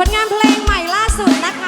ผลงานเพลงใหม่ล่าสุดนะคะ